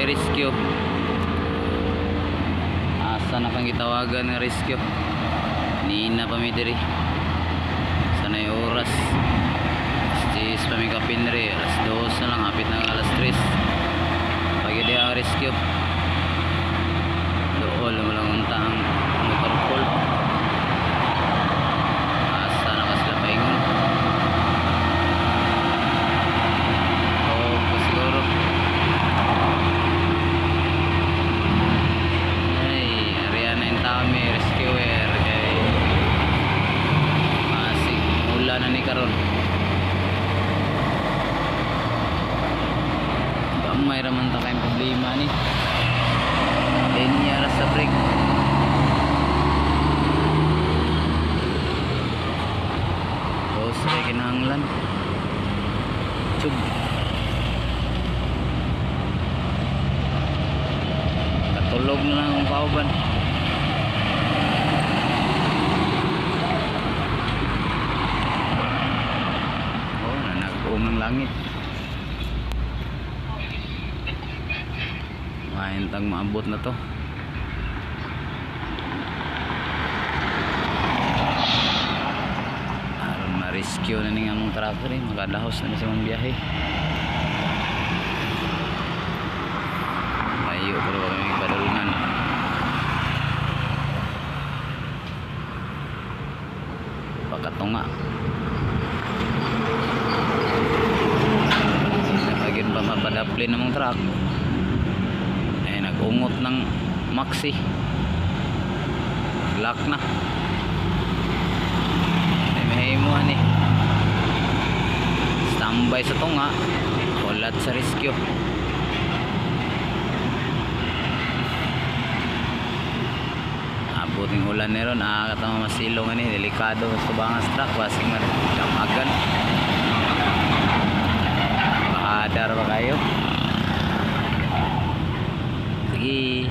kay rescue. Asa na kang gitawagan ng rescue? Nina pa mi diri. Sana yung oras. 10 pa mi kapin. Alas 2 na lang. Hapit ang alas 3. Pagi di ang rescue. Na ni Karon. Gamay raman ta kayong problema ni. Linya sa break. Tapos ay kinahanglan. Chub. Katulog na lang ang kauban. Ng langit. Mahintang maabot na to. Aron ma-rescue na nga mong tractor eh. Makadahos na sa mong biyahe. Layo pero kami padulungan. Pagkatunga. Napagin pa mapadapli ng mong truck. Eh, nag-ungot ng maxi. Lock na. Eh, may mo ani. Standby sa tunga. Ulat sa rescue. Abot ng ulan ni ron. Ah, katama masilong ani. Delikado sa bangas truck. Basing man. Damagan. Mahadar pa kayo. si